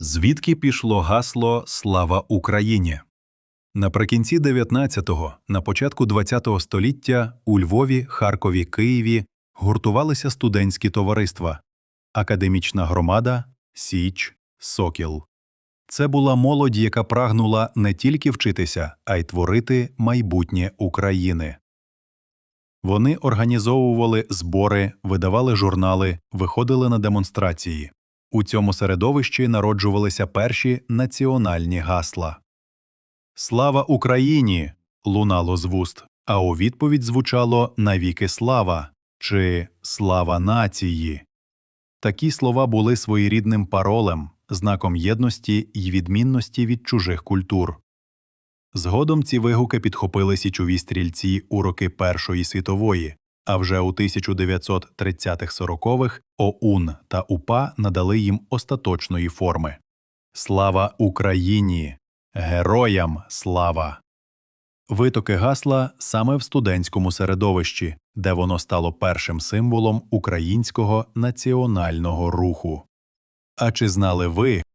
Звідки пішло гасло Слава Україні? Наприкінці 19-го, на початку 20-го століття у Львові, Харкові, Києві гуртувалися студентські товариства, академічна громада, Січ, Сокіл. Це була молодь, яка прагнула не тільки вчитися, а й творити майбутнє України. Вони організовували збори, видавали журнали, виходили на демонстрації. У цьому середовищі народжувалися перші національні гасла. Слава Україні! лунало з вуст, а у відповідь звучало навіки слава чи слава нації. Такі слова були своєрідним паролем, знаком єдності й відмінності від чужих культур. Згодом ці вигуки підхопили січові стрільці у роки Першої світової, а вже у 1930-40-х ОУН та УПА надали їм остаточної форми. Слава Україні! Героям слава! Витоки гасла саме в студентському середовищі, де воно стало першим символом українського національного руху. А чи знали ви,